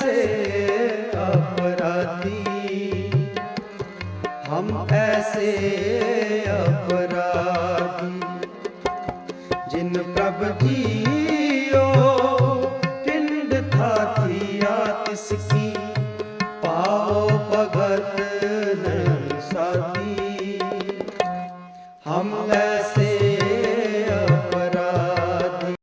ऐसे अपराधी हम ऐसे अपराधी जिन प्रभु जियो पिंड था थिया तिसकी पाओ भगत न साथी हम ऐसे